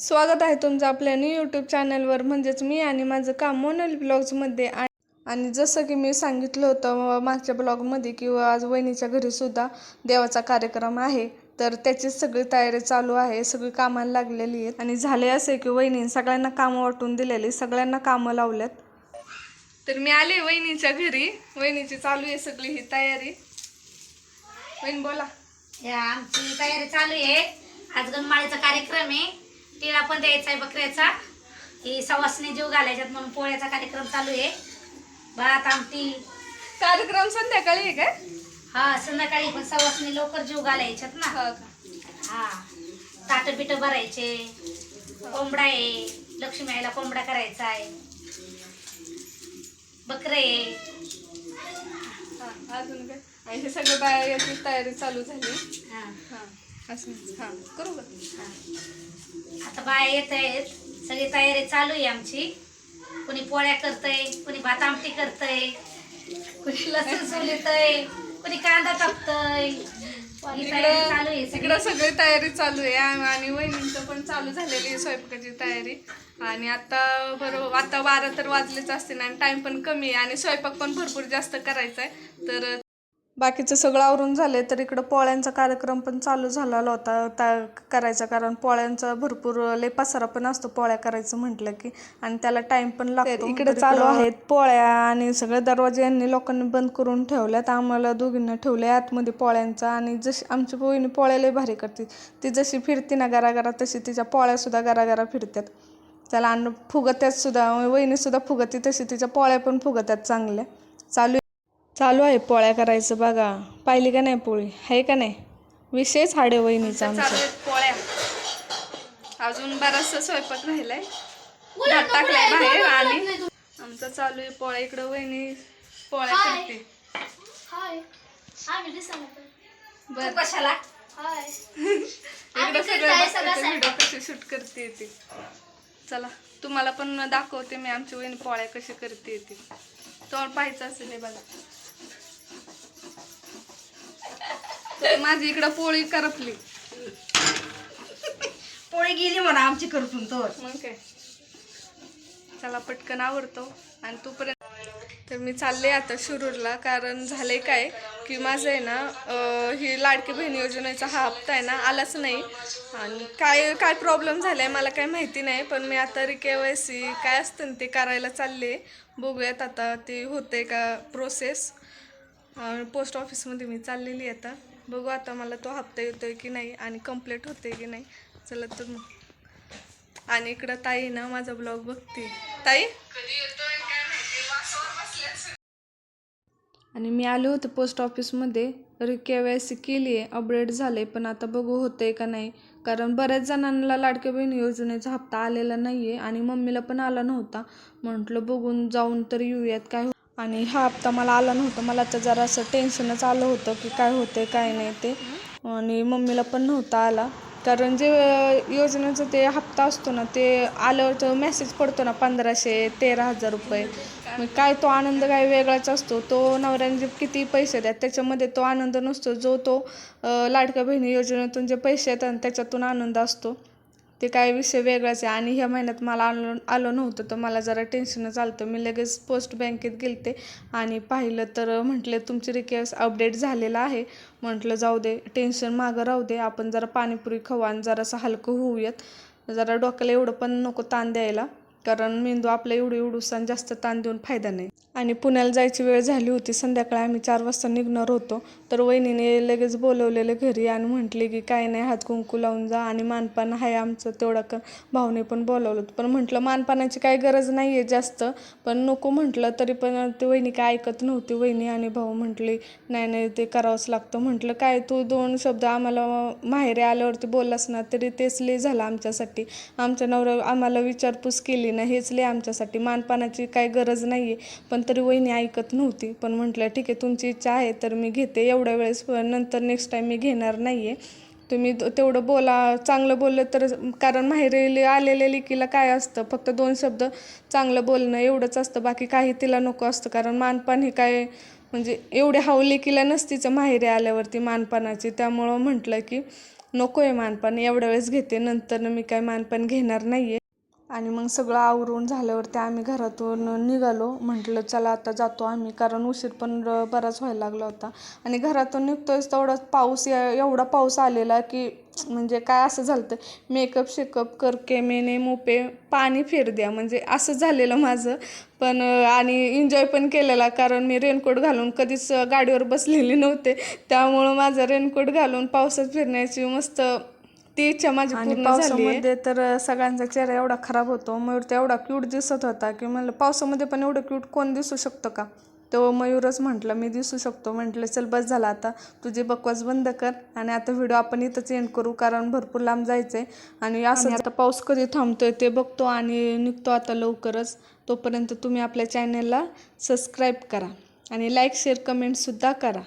स्वागत आहे तुमचं आपल्या न्यू यूट्यूब चॅनलवर म्हणजेच मी आणि माझं काम मोनल ब्लॉग्समध्ये आणि जसं की मी सांगितलं होतं मागच्या ब्लॉगमध्ये किंवा आज वहिनीच्या घरीसुद्धा देवाचा कार्यक्रम आहे. तर त्याचीच सगळी तयारी चालू आहे सगळी कामाला लागलेली आहेत. आणि झाले असे की वहिनी सगळ्यांना कामं वाटून दिलेली सगळ्यांना कामं लावल्यात. तर मी आले वहिनीच्या घरी. वहिनीची चालू आहे सगळी ही तयारी. वहिनी बोला. या आमची तयारी चालू आहे. आज गणमाळीचा कार्यक्रम आहे. तिळा पण द्यायचा आहे बकऱ्याचा. ही सवासने जीव घालायच्यात म्हणून पोळ्याचा कार्यक्रम चालू आहे. भात आमटी. कार्यक्रम संध्याकाळी आहे काय? हा संध्याकाळी पण सवासने लवकर जीव घालायच्यात ना. हा का? हा ताट बिट भरायचे कोंबडा आहे लक्ष्मी आईला कोंबडा करायचा आहे. बकरे हा, अजून काय? आणि हे सगळं बाया याची तयारी चालू झाली. हा. हा. हा करू का? आता बाया येत आहेत. सगळी तयारी चालू आहे आमची. कोणी पोळ्या करतय कोणी भात आमटी करतय कोणी लसूण सोलितय कोणी कांदा टाकतय ही तयारी चालू आहे इकडं सगळी. इकडं सगळी तयारी चालू आहे. आणि आणि वहिनींचं पण चालू झालेली आहे स्वयंपाकाची तयारी. आणि आता बरोबर आता बारा तर वाजलेच असतील आणि टाइम पण कमी आहे. आणि स्वयंपाक पण भरपूर जास्त करायचा आहे. तर बाकीचं सगळं आवरून झालंय तर इकडं पोळ्यांचा कार्यक्रम पण चालू झालेला होता. त्या करायचा कारण पोळ्यांचा भरपूर लय पसारा पण असतो पोळ्या करायचं म्हटलं की आणि त्याला टाइम पण लागतो. इकडे चालू आहेत पोळ्या आणि सगळे दरवाजे यांनी लोकांनी बंद करून ठेवल्यात. आम्हाला दोघींना ठेवले आतमध्ये पोळ्यांचा आणि जशी आमची बहिणी पोळ्या लय भारी करते. ती जशी फिरते ना घराघरा तशी तिच्या पोळ्या सुद्धा घराघरा फिरतात त्याला अन्न फुगत्यात सुद्धा वहिनी सुद्धा फुगती तशी तिच्या पोळ्या पण फुगत्यात चांगल्या. चालू चालू आहे पोळ्या करायचं बघा. पाहिली का नाही पोळी? आहे का नाही? विशेष हाडे वहिनीचा आमचा. पोळ्या. अजून बराचसा स्वयंपाक राहिलाय. भात टाकलाय बाहेर आणि आमचं चालू आहे पोळ्या. इकडं वहिनी पोळ्या करते. कशाला? इकडं सगळं व्हिडिओ कशी शूट करते ती. चला तुम्हाला पण दाखवते मी आमची वहिनी पोळ्या कशी करते ती. तोंड पाहायचं असेल हे बघा तर माझी इकडं पोळी करपली. पोळी गेली म्हणा आमची करतून तर. मग काय? चला पटकन आवडतो आणि तोपर्यंत तर मी चालले आता शिरूरला कारण झालंय काय की माझं आहे ना अं, ही लाडकी बहीण योजनेचा हा हप्ता आहे ना आलाच नाही. आणि काय काय प्रॉब्लेम झालाय मला काय माहिती नाही पण मी आता के वाय सी काय असतं ना ते करायला चालले. बघूयात आता ते होते का प्रोसेस पोस्ट ऑफिसमध्ये मी चाललेली आहे आता. बघू आता मला तो हप्ता येतोय की नाही आणि कंप्लीट होते की नाही. चला तर मग. आणि इकडं ताई ना माझा ब्लॉग बघते. ताई? आणि मी आले होते पोस्ट ऑफिसमध्ये तर के वाय सी केली आहे अपडेट झाले पण आता बघू होते का नाही. कारण बऱ्याच जणांना लाडक्या बहीण योजनेचा हप्ता आलेला नाही आहे आणि मम्मीला पण आला नव्हता. म्हटलं बघून जाऊन तर येऊयात. काय हो आणि हा हप्ता मला आला नव्हता. मला तर जरा असं टेन्शनच आलं होतं की काय होते काय नाही ते. आणि मम्मीला पण नव्हता आला. कारण जे योजनेचं ते हप्ता असतो ना ते आल्यावर तर मेसेज पडतो ना पंधराशे तेरा हजार रुपये. मग काय तो आनंद काय वेगळाच असतो. तो नवऱ्याने जे किती पैसे द्या त्याच्यामध्ये तो आनंद नसतो. जो तो लाडक्या बहिणी योजनेतून जे पैसे येतात त्याच्यातून आनंद असतो. ते काय विषय वेगळाच आहे. आणि ह्या महिन्यात मला आलं आलं नव्हतं तर मला जरा टेन्शनच आलं होतं मी लगेच पोस्ट बँकेत गेलते आणि पाहिलं तर म्हटलं तुमची रिक्वेस्ट अपडेट झालेला आहे. म्हटलं जाऊ दे टेन्शन मागं राहू दे. आपण जरा पाणीपुरी खाऊ आणि जरासं हलकं होऊयात. जरा डोक्याला एवढं पण नको ताण द्यायला. कारण मेंदू आपला एवढी एवढूसान जास्त ताण देऊन फायदा नाही. आणि पुण्याला जायची वेळ झाली होती संध्याकाळी आम्ही चार वाजता निघणार होतो. तर वहिनीने लगेच बोलवलेलं घरी आणि म्हटले की काय नाही हात कुंकू लावून जा आणि मानपान आहे आमचं तेवढा क भाऊने पण बोलवलं होतं. पण म्हटलं मानपानाची काही गरज नाही आहे जास्त. पण नको म्हटलं तरी पण ते वहिनी काय ऐकत नव्हती वहिनी आणि भाऊ म्हटले नाही नाही ते करावंच लागतं. म्हटलं काय तू दोन शब्द आम्हाला माहेरी आल्यावरती बोललास ना तरी तेच लय झालं आमच्यासाठी. आमच्या नवऱ्या आम्हाला विचारपूस केली ना हेच लय आमच्यासाठी मानपानाची काय गरज नाही आहे पण तरी वहिनी ऐकत नव्हती. पण म्हटलं ठीक आहे तुमची इच्छा आहे तर मी घेते. एवढ्या वेळेस पण नंतर नेक्स्ट टाईम मी घेणार नाही आहे तुम्ही तेवढं बोला. चांगलं बोललं तर कारण माहेरी आलेल्या लेकीला काय असतं? फक्त दोन शब्द चांगलं बोलणं एवढंच असतं. बाकी काही तिला नको असतं. कारण मानपान हे काय म्हणजे एवढे हावली लेकीला नसतीचं माहेरी आल्यावरती मानपानाची. त्यामुळं म्हटलं की नको आहे मानपान. एवढ्या वेळेस घेते. नंतर मी काय मानपान घेणार नाही आहे आणि मग सगळं आवरून झाल्यावरती आम्ही घरातून निघालो. म्हटलं चला आता जातो आम्ही. कारण उशीर पण बराच व्हायला लागला होता. आणि घरातून निघतोयच तेवढाच पाऊस या- एवढा पाऊस आलेला की म्हणजे काय असं झालं तर मेकअप शेकअप करके मेने मोपे पाणी फेर द्या. म्हणजे असं झालेलं माझं. पण आणि एन्जॉय पण केलेला कारण मी रेनकोट घालून कधीच गाडीवर बसलेले नव्हते. त्यामुळं माझं रेनकोट घालून पावसात फिरण्याची मस्त ती इच्छा माझी पूर्ण पावसामध्ये तर सगळ्यांचा चेहरा एवढा खराब होतो. मयूर तर एवढा क्यूट दिसत होता की म्हणलं पावसामध्ये पण एवढं क्यूट कोण दिसू शकतं का? तो मयूरच म्हटलं मी दिसू शकतो. म्हटलं चल बस झाला आता. तुझी बकवास बंद कर आणि आता व्हिडिओ आपण इथंच एंड करू कारण भरपूर लांब जायचं आहे आणि असं आता पाऊस कधी थांबतोय ते बघतो आणि निघतो आता लवकरच. तोपर्यंत तुम्ही आपल्या चॅनलला सबस्क्राईब करा आणि लाईक शेअर कमेंटसुद्धा करा.